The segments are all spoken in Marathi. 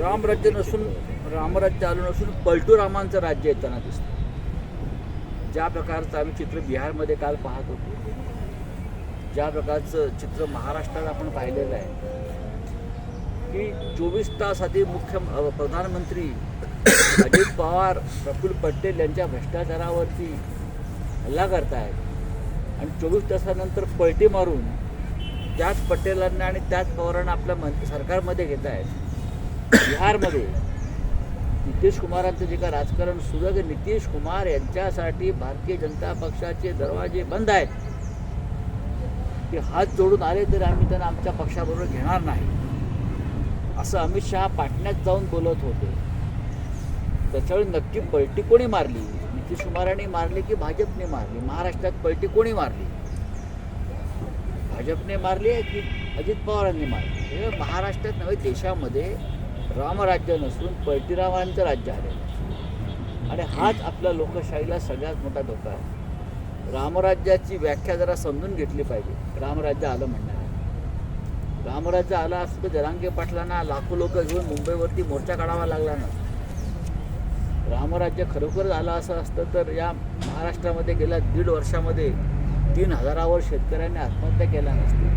रामराज्य नसून रामराज्य आलं नसून पलटू रामांचं राज्य येताना दिसतं. ज्या प्रकारचं आम्ही चित्र बिहारमध्ये काल पाहत होतो ज्या प्रकारचं चित्र महाराष्ट्रात आपण पाहिलेलं आहे की चोवीस तास आधी मुख्य प्रधानमंत्री अजित पवार प्रफुल्ल पटेल यांच्या भ्रष्टाचारावरती हल्ला करतायत. आणि चोवीस तासानंतर पलटी मारून त्याच पटेलांना आणि त्याच पवारांना आपल्या मंत सरकारमध्ये घेत आहेत. बिहारमध्ये नितीश कुमारांचं जे का राजकारण सुरू आहे नितीश कुमार यांच्यासाठी भारतीय जनता पक्षाचे दरवाजे बंद आहेत. ते हात जोडून आले तरी आम्ही त्यांना आमच्या पक्षाबरोबर घेणार नाही. असं अमित शहा पाटण्यात जाऊन बोलत होते. त्याच्यावेळी नक्की पलटी कोणी मारली? नितीश कुमारांनी मारली की भाजपने मारली? महाराष्ट्रात पलटी कोणी मारली? भाजपने मारली आहे की अजित पवारांनी मारली हे महाराष्ट्रात नव्हे देशामध्ये रामराज्य नसून पलटीरामांचं राज्य आलेलं आहे. आणि हाच आपल्या लोकशाहीला सगळ्यात मोठा धोका आहे. रामराज्याची व्याख्या जरा समजून घेतली पाहिजे. रामराज्य आलं म्हणणार रामराज्य आलं असतं तर जरांगे पाटलांना लाखो लोक घेऊन मुंबईवरती मोर्चा काढावा लागला ना. रामराज्य खरोखरच आलं असं असतं तर या महाराष्ट्रामध्ये गेल्या दीड वर्षामध्ये तीन हजारावर शेतकऱ्यांनी आत्महत्या केल्या नसत्या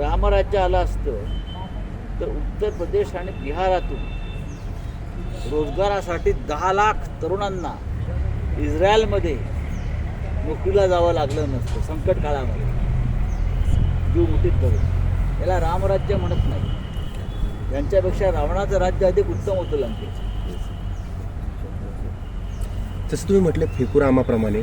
रामराज्य आलं असतं तर उत्तर प्रदेश आणि बिहारातून रोजगारासाठी दहा लाख तरुणांना इस्रायलमध्ये नोकरीला जावं लागलं नसतं संकट काळामध्ये. जीव मुठीत धरून. याला रामराज्य म्हणत नाही. यांच्यापेक्षा रावणाचं राज्य अधिक उत्तम होतं लंकेचं. जसं तुम्ही म्हटलं फेकुरामाप्रमाणे